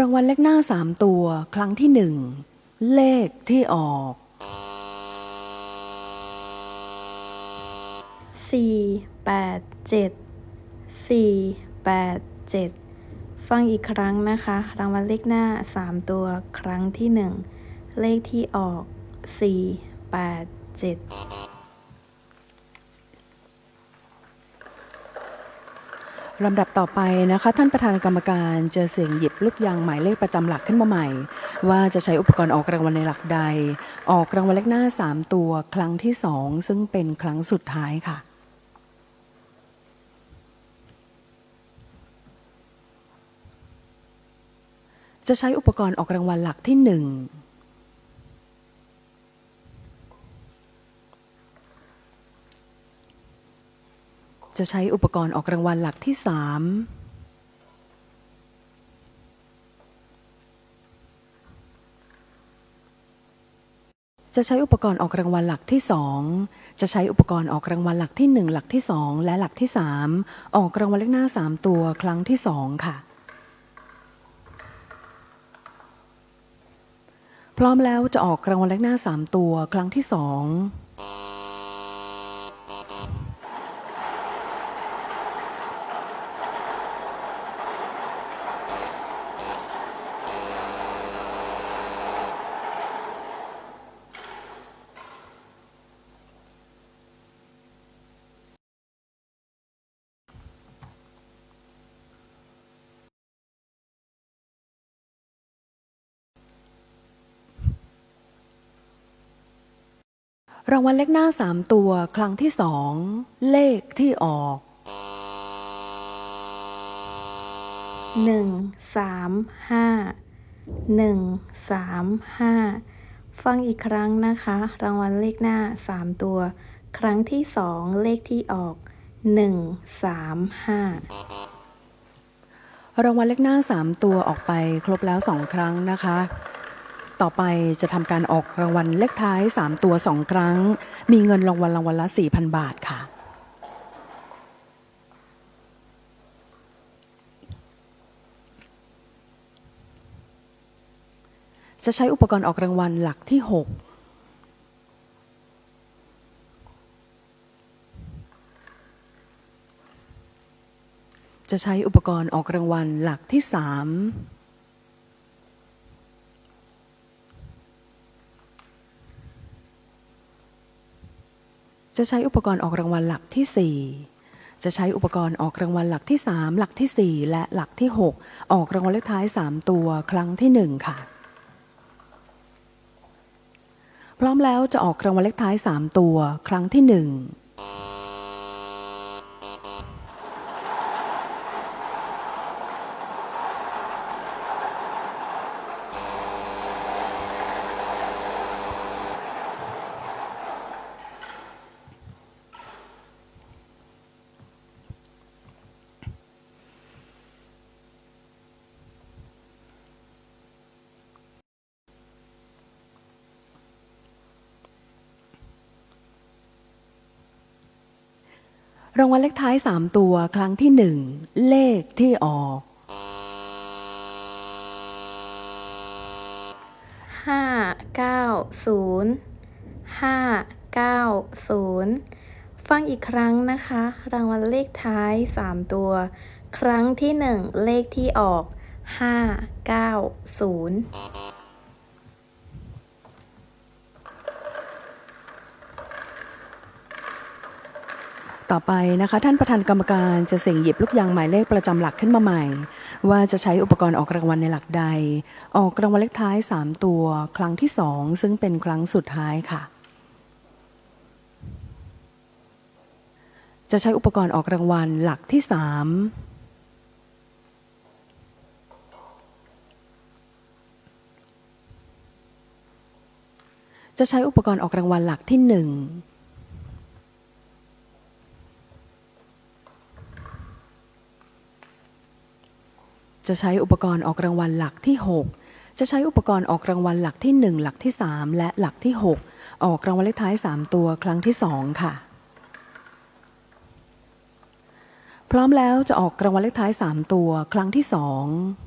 รางวัลเลขหน้าสามตัว ครั้งที่หนึ่งเลขที่ออก สี่แปดเจ็ดสี่แปดเจ็ดฟังอีกครั้งนะคะ รางวัลเลขหน้าสามตัว ครั้งที่หนึ่งเลขที่ออกสี่แปดเจ็ด ลำดับต่อไปนะคะ ท่านประธานกรรมการจะเสี่ยงหยิบลูกยางหมายเลขประจำหลักขึ้นมาใหม่ ว่าจะใช้อุปกรณ์ออกรางวัลในหลักใด ออกรางวัลเลขหน้า 3 ตัวครั้งที่ 2 ซึ่งเป็นครั้งสุดท้ายค่ะ จะใช้อุปกรณ์ออกรางวัลหลักที่ 1 จะใช้อุปกรณ์ออกรางวัลหลักที่สามจะใช้อุปกรณ์ออกรางวัลหลักที่สองจะใช้อุปกรณ์ออกรางวัลหลักที่หนึ่งหลักที่สองและหลักที่สามออกรางวัลเลขหน้าสามตัวครั้งที่สองค่ะ พร้อมแล้วจะออกรางวัลเลขหน้าสามตัวครั้งที่สอง รางวัลเลขหน้าสามตัวครั้งที่สองเลขที่ออกหนึ่งสามห้าหนึ่งสามห้าฟังอีกครั้งนะคะ รางวัลเลขหน้าสามตัว ครั้งที่สองเลขที่ออกหนึ่งสามห้ารางวัลเลขหน้า3ตัวออกไปครบแล้ว2ครั้งนะคะ่อไปจะทำการออกรางวัลเลขท้าย 3 ตัว 2 ครั้ง มีเงินรางวัลรางวัลละ 4,000 บาทค่ะ จะใช้อุปกรณ์ออกรางวัลหลักที่ 6จะใช้อุปกรณ์ออกรางวัลหลักที่ 3 จะใช้อุปกรณ์ออกรางวัลหลักที่ 4 จะใช้อุปกรณ์ออกรางวัลหลักที่ 3 หลักที่ 4 และหลักที่ 6 ออกรางวัลเลขท้าย 3 ตัวครั้งที่ 1 ค่ะ พร้อมแล้วจะออกรางวัลเลขท้าย 3 ตัวครั้งที่ 1 รางวัลเลขท้าย3ตัวครั้งที่1เลขที่ออกห้าเก้าศูนย์ห้าเก้าศูนย์ฟังอีกครั้งนะคะ รางวัลเลขท้ายสามตัว ครั้งที่หนึ่งเลขที่ออกห้าเก้าศูนย์ ต่อไปนะคะท่านประธานกรรมการจะเสี่ยงหยิบลูกยางหมายเลขประจำหลักขึ้นมาใหม่ ว่าจะใช้อุปกรณ์ออกรางวัลในหลักใด ออกรางวัลเลขท้าย 3 ตัว ครั้งที่ 2 ซึ่งเป็นครั้งสุดท้ายค่ะ จะใช้อุปกรณ์ออกรางวัลหลักที่ 3 จะใช้อุปกรณ์ออกรางวัลหลักที่ 1 จะใช้อุปกรณ์ออกรางวัลหลักที่ 6 จะใช้อุปกรณ์ออกรางวัลหลักที่ 1 หลักที่ 3 และหลักที่ 6 ออกรางวัลเลขท้าย 3 ตัวครั้งที่ 2 ค่ะ พร้อมแล้วจะออกรางวัลเลขท้าย 3 ตัวครั้งที่ 2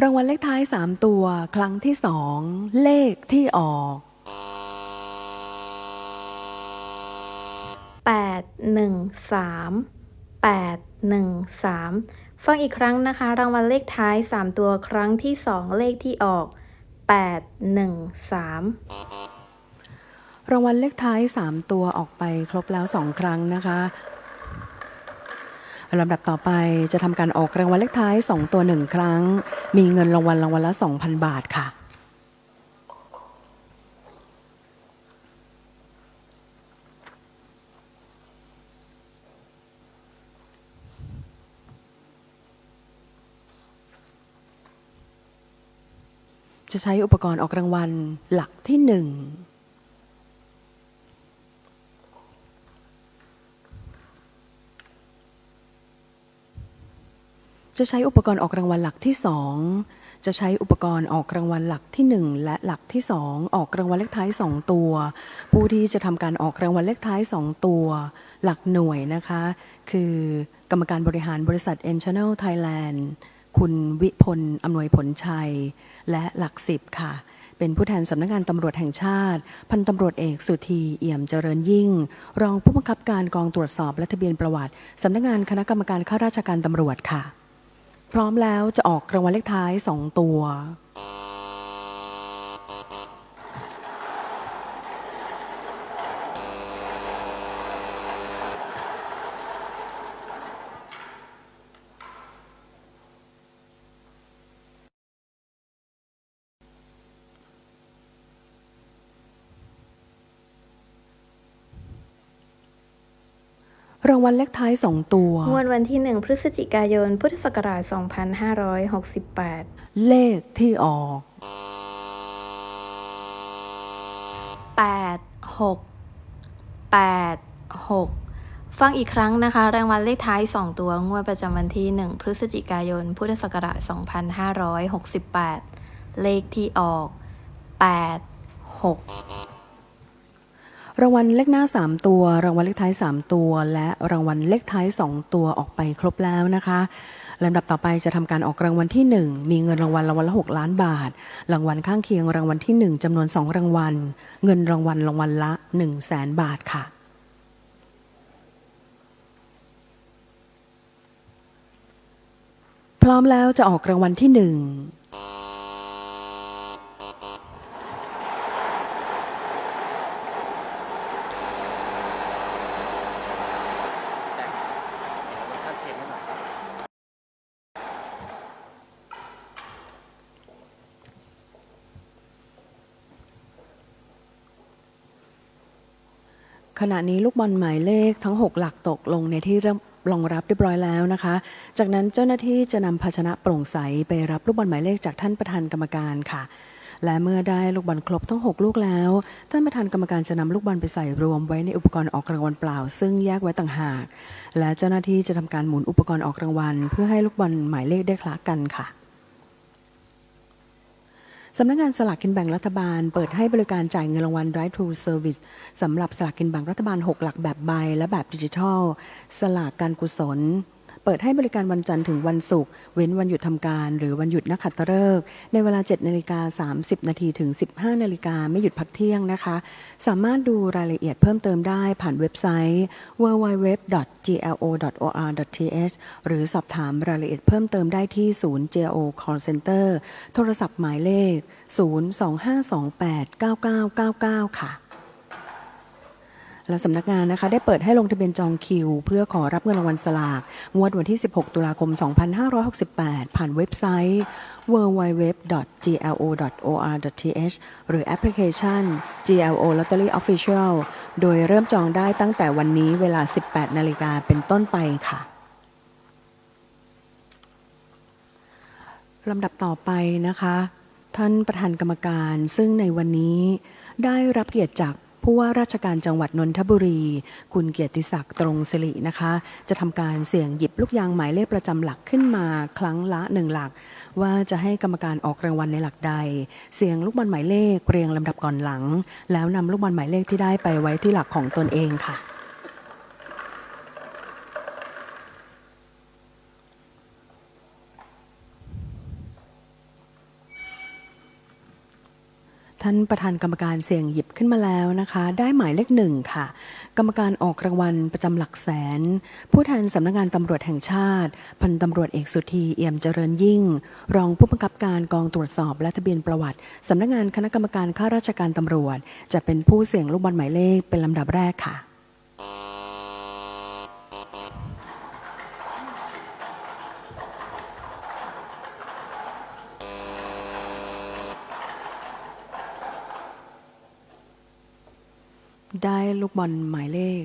รางวัลเลขท้าย3ตัวครั้งที่2เลขที่ออกแปดหนึ่งสามแปดหนึ่งสามฟังอีกครั้งนะคะ รางวัลเลขท้าย3ตัวครั้งที่2เลขที่ออกแปดหนึ่งสามรางวัลเลขท้าย3ตัวออกไปครบแล้ว2ครั้งนะคะ ลำดับต่อไปจะทำการออกรางวัลเลขท้าย 2 ตัว 1 ครั้ง มีเงินรางวัลรางวัลละ 2,000 บาทค่ะ จะใช้อุปกรณ์ออกรางวัลหลักที่ 1 จะใช้อุปกรณ์ออกรางวัลหลักที่สองจะใช้อุปกรณ์ออกรางวัลหลักที่หนึ่งและหลักที่สองออกรางวัลเลขท้ายสองตัว ผู้ที่จะทำการออกรางวัลเลขท้ายสองตัว หลักหน่วยนะคะ คือกรรมการบริหารบริษัท e n c h a n n e l Thailand คุณวิพลอำนวยผลชัย และหลักสิบค่ะ เป็นผู้แทนสำนักงานตำรวจแห่งชาติ พันตำรวจเอกสุธีเอี่ยมเจริญยิ่ง รองผู้บังคับการกองตรวจสอบและทะเบียนประวัติสำนักงานคณะกรรมการข้าราชการตำรวจค่ะ พร้อมแล้วจะออกรางวัลเลขท้าย 2 ตัว รางวัลเลขท้าย 2 ตัว งวดวันที่ 1 พฤศจิกายน พุทธศักราช 2568 เลขที่ออก 8 6 8 6ฟังอีกครั้งนะคะ รางวัลเลขท้าย 2 ตัว งวดประจำวันที่ 1 พฤศจิกายน พุทธศักราช 2568 เลขที่ออก 8 6 รางวัลเลขหน้า 3 ตัว รางวัลเลขท้าย 3 ตัว และรางวัลเลขท้าย 2 ตัวออกไปครบแล้วนะคะลำดับต่อไปจะทำการออกรางวัลที่ 1 มีเงินรางวัลรางวัลละ 6 ล้านบาท รางวัลข้างเคียงรางวัลที่ 1จำนวน 2 รางวัล เงินรางวัลรางวัลละ 1 0 0 0 0แสนบาทค่ะพร้อมแล้วจะออกรางวัลที่1 ท่านเทมให้หน่อยครับ ขณะนี้ลูกบอลหมายเลขทั้ง 6 หลักตกลงในที่เรองรับเรียบร้อยแล้วนะคะ จากนั้นเจ้าหน้าที่จะนำภาชนะโปร่งใสไปรับลูกบอลหมายเลขจากท่านประธานกรรมการค่ะ และเมื่อได้ลูกบอลครบทั้ง 6 ลูกแล้ว ท่านประธานกรรมการจะนำลูกบอลไปใส่รวมไว้ในอุปกรณ์ออกรางวัลเปล่า ซึ่งแยกไว้ต่างหาก และเจ้าหน้าที่จะทำการหมุนอุปกรณ์ออกรางวัล เพื่อให้ลูกบอลหมายเลขได้คละกันค่ะ สำนักงานสลากกินแบ่งรัฐบาล เปิดให้บริการจ่ายเงินรางวัล Drive Thru Service สำหรับสลากกินแบ่งรัฐบาล 6 หลักแบบใบและแบบดิจิทัล สลากการกุศล เปิดให้บริการวันจันทร์ถึงวันศุกร์เว้นวันหยุดทำการ หรือวันหยุดนักขัตฤกษ์ในเวลา 7นาฬิกา30นาทีถึง 15นาฬิกาไม่หยุดพักเที่ยงนะคะ สามารถดูรายละเอียดเพิ่มเติมได้ผ่านเว็บไซต์ www.glo.or.th หรือสอบถามรายละเอียดเพิ่มเติมได้ที่ศูนย์ GLO Call Center โทรศัพท์หมายเลข 025289999 ค่ะ และสำนักงานนะคะได้เปิดให้ลงทะเบียนจองคิว เพื่อขอรับเงินรางวัลสลากงวดวันที่ 16 ตุลาคม 2568 ผ่านเว็บไซต์ www.glo.or.th หรือแอปพลิเคชัน GLO Lottery Official โดยเริ่มจองได้ตั้งแต่วันนี้เวลา 18 นาฬิกาเป็นต้นไปค่ะลำดับต่อไปนะคะ ท่านประธานกรรมการซึ่งในวันนี้ได้รับเกียรติจาก ผู้ว่าราชการจังหวัดนนทบุรี คุณเกียรติศักดิ์ตรงสิรินะคะ จะทำการเสี่ยงหยิบลูกยางหมายเลขประจำหลักขึ้นมาครั้งละหนึ่งหลัก ว่าจะให้กรรมการออกรางวัลในหลักใด เสี่ยงลูกบอลหมายเลขเรียงลำดับก่อนหลัง แล้วนำลูกบอลหมายเลขที่ได้ไปไว้ที่หลักของตนเองค่ะ ท่านประธานกรรมการเสี่ยงหยิบขึ้นมาแล้วนะคะ ได้หมายเลขหนึ่งค่ะ กรรมการออกรางวัลประจำหลักแสน ผู้แทนสำนักงานตำรวจแห่งชาติ พันตำรวจเอกสุธีเอี่ยมเจริญยิ่ง รองผู้บังคับการกองตรวจสอบและทะเบียนประวัติสำนักงานคณะกรรมการข้าราชการตำรวจ จะเป็นผู้เสี่ยงลูกบอลหมายเลขเป็นลำดับแรกค่ะ ได้ลูกบอลหมายเลข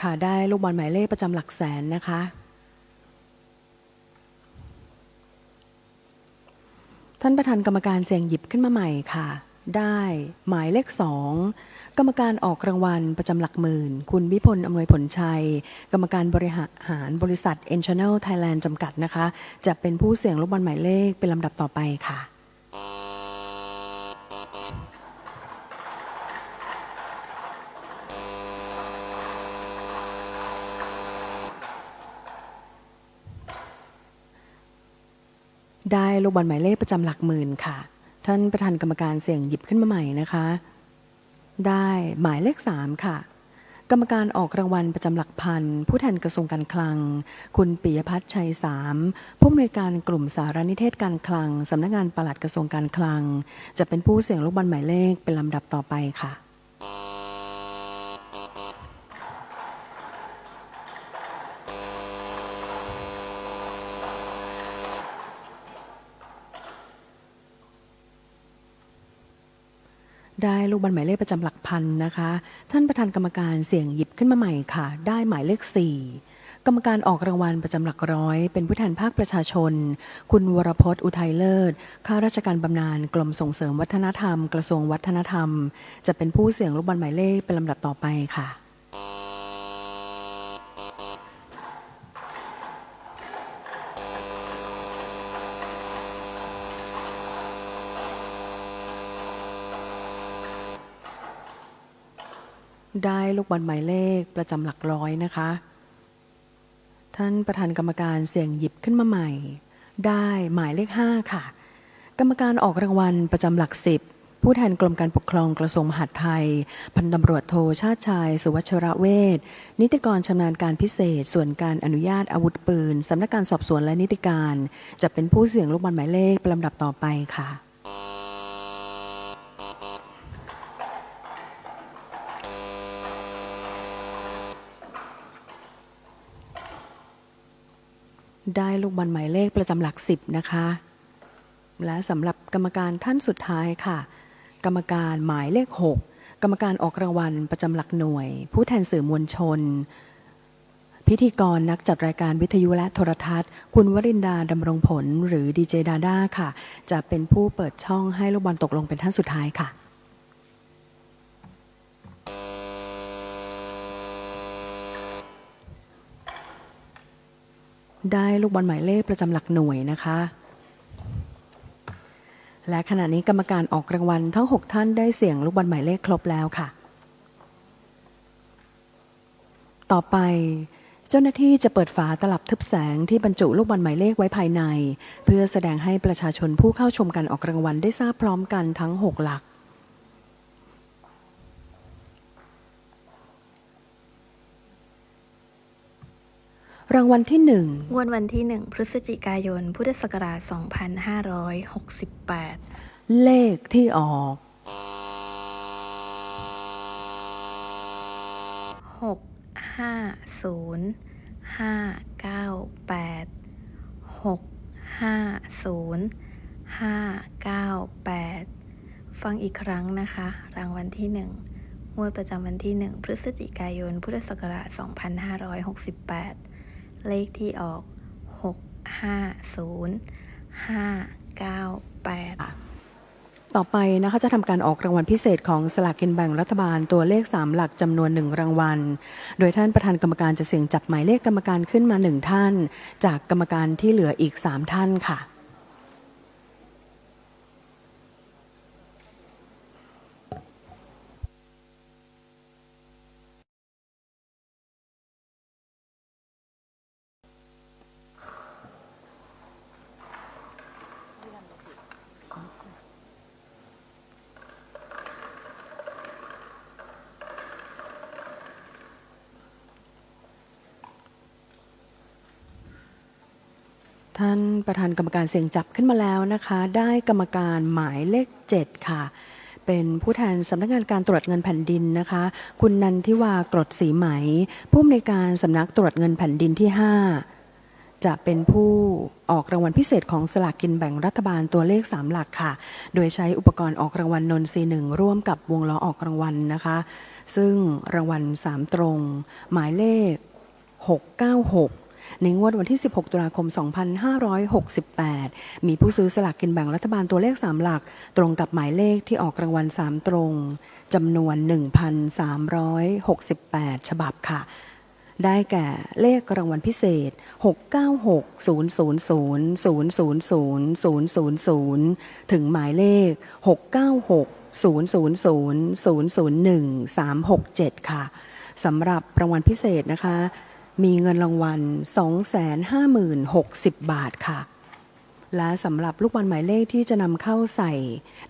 ค่ะได้ลูกบอลหมายเลขประจำหลักแสนนะคะ ท่านประธานกรรมการเสียงหยิบขึ้นมาใหม่ค่ะ ได้หมายเลขสองกรรมการออกรางวัลประจำหลักหมื่น คุณวิพลอำนวยผลชัย กรรมการบริหารบริษัท e n c h a n n e l Thailand จำกัดนะคะ จะเป็นผู้เสี่ยงลูกบอลหมายเลขเป็นลำดับต่อไปค่ะ ได้ลูกบอลหมายเลขประจำหลักหมื่นค่ะ ท่านประธานกรรมการเสี่ยงหยิบขึ้นมาใหม่นะคะ ได้หมายเลขสามค่ะ กรรมการออกรางวัลประจำหลักพันผู้แทนกระทรวงการคลัง คุณปิยพัฒน์ชัยสามผู้อำนวยการกลุ่มสารนิเทศการคลังสำนักงานปลัดกระทรวงการคลัง จะเป็นผู้เสี่ยงลูกบอลหมายเลขเป็นลำดับต่อไปค่ะ ได้ลูกบอลหมายเลขประจำหลักพันนะคะ ท่านประธานกรรมการเสี่ยงหยิบขึ้นมาใหม่ค่ะ ได้หมายเลขสี่กรรมการออกรางวัลประจำหลักร้อย เป็นผู้แทนภาคประชาชน คุณวรพจน์อุทัยเลิศข้าราชการบำนาญกรมส่งเสริมวัฒนธรรม กระทรวงวัฒนธรรม จะเป็นผู้เสี่ยงลูกบอลหมายเลขเป็นลำดับต่อไปค่ะ ได้ลูกบอลหมายเลขประจำหลักร้อยนะคะ ท่านประธานกรรมการเสี่ยงหยิบขึ้นมาใหม่ ได้หมายเลขห้าค่ะ กรรมการออกรางวัลประจำหลักสิบผู้แทนกรมการปกครองกระทรวงมหาดไทย พันตำรวจโทชาติชาย สุวัชระเวชนิติกรชำนาญการพิเศษ ส่วนการอนุญาตอาวุธปืนสำนักงานสอบสวนและนิติการ จะเป็นผู้เสี่ยงลูกบอลหมายเลขป็นลำดับต่อไปค่ะ ได้ลูกบอลหมายเลขประจำหลักสิบนะคะ และสำหรับกรรมการท่านสุดท้ายค่ะ กรรมการหมายเลข 6 กรรมการออกรางวัลประจำหลักหน่วย ผู้แทนสื่อมวลชน พิธีกรนักจัดรายการวิทยุและโทรทัศน์ คุณวรินดาดำรงผลหรือดีเจดาด้าค่ะ จะเป็นผู้เปิดช่องให้ลูกบอลตกลงเป็นท่านสุดท้ายค่ะ ได้ลูกบอลหมายเลขประจำหลักหน่วยนะคะ และขณะนี้กรรมการออกรางวัลทั้ง 6 ท่านได้เสี่ยงลูกบอลหมายเลขครบแล้วค่ะ ต่อไปเจ้าหน้าที่จะเปิดฝาตลับทึบแสงที่บรรจุลูกบอลหมายเลขไว้ภายใน เพื่อแสดงให้ประชาชนผู้เข้าชมการออกรางวัลได้ทราบพร้อมกันทั้ง 6 หลัก รางวัลที่1งวดวันที่1พฤศจิกายน พุทธศักราช 2568 เลขที่ออกหกห้าศูนย์ห้าเก้าแปดหกห้าศูนย์ห้าเก้าแปดฟังอีกครั้งนะคะ รางวัลที่หนึ่งงวดประจำวันที่หนึ่งพฤศจิกายน พุทธศักราช 2568 เลขที่ออก 650 598 ต่อไปนะคะจะทำการออกรางวัลพิเศษของสลากกินแบ่งรัฐบาลตัวเลข 3 หลักจำนวน 1 รางวัล โดยท่านประธานกรรมการจะเสี่ยงจับหมายเลขกรรมการขึ้นมา 1 ท่าน จากกรรมการที่เหลืออีก 3 ท่านค่ะ ท่านประธานกรรมการเสียงจับขึ้นมาแล้วนะคะ ได้กรรมการหมายเลข 7 ค่ะ เป็นผู้แทนสำนักงานการตรวจเงินแผ่นดินนะคะ คุณนันทิวากรดศรีไหม ผู้อำนวยการสำนักตรวจเงินแผ่นดินที่ 5 จะเป็นผู้ออกรางวัลพิเศษของสลากกินแบ่งรัฐบาลตัวเลข 3 หลักค่ะ โดยใช้อุปกรณ์ออกรางวัลนนทรีหนึ่งร่วมกับวงล้อออกรางวัลนะคะ ซึ่งรางวัล 3 ตรง หมายเลข 696 ในงวดวันที่ 16 ตุลาคม 2568 มีผู้ซื้อสลากกินแบ่งรัฐบาลตัวเลข 3 หลัก ตรงกับหมายเลขที่ออกรางวัล 3 ตรงจำนวน 1,368 ฉบับค่ะ ได้แก่เลขรางวัลพิเศษ 696-000-000-000 ถึงหมายเลข 696-000-001-367 ค่ะสำหรับรางวัลพิเศษนะคะ มีเงินรางวัล 250,060 บาทค่ะ และสำหรับลูกบอลหมายเลขที่จะนำเข้าใส่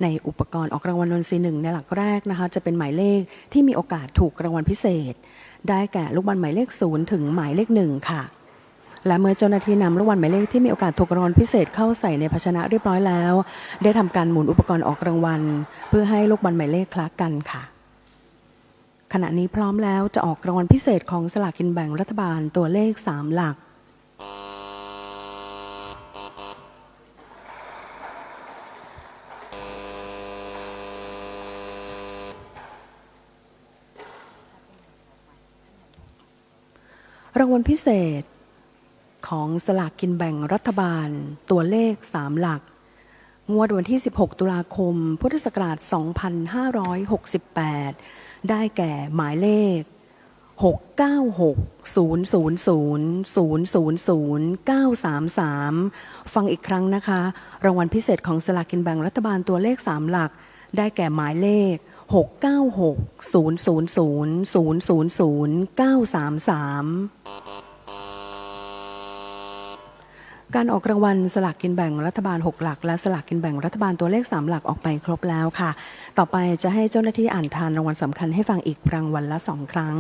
ในอุปกรณ์ออกรางวัลนนทรีหนึ่งในหลักแรกนะคะ จะเป็นหมายเลขที่มีโอกาสถูกรางวัลพิเศษ ได้แก่ลูกบอลหมายเลขศูนย์ถึงหมายเลขหนึ่งค่ะ และเมื่อเจ้าหน้าที่นำลูกบอลหมายเลขที่มีโอกาสถูกรางวัลพิเศษเข้าใส่ในภาชนะเรียบร้อยแล้ว ได้ทำการหมุนอุปกรณ์ออกรางวัล เพื่อให้ลูกบอลหมายเลขคล้ากันค่ะ ขณะนี้พร้อมแล้วจะออกรางวัลพิเศษของสลากกินแบ่งรัฐบาลตัวเลข 3 หลัก รางวัลพิเศษ ของสลากกินแบ่งรัฐบาลตัวเลข 3 หลัก งวดวันที่ 16 ตุลาคม พุทธศักราช 2568 ได้แก่หมายเลข 696-000-000-933 ฟังอีกครั้งนะคะ รางวัลพิเศษของสลากกินแบ่งรัฐบาลตัวเลข 3 หลัก ได้แก่หมายเลข 696-000-000-933 การออกรางวัลสลากกินแบ่งรัฐบาล 6 หลัก และสลากกินแบ่งรัฐบาลตัวเลข 3 หลักออกไปครบแล้วค่ะ ต่อไปจะให้เจ้าหน้าที่อ่านทานรางวัลสำคัญให้ฟังอีกรางวัลละ 2 ครั้ง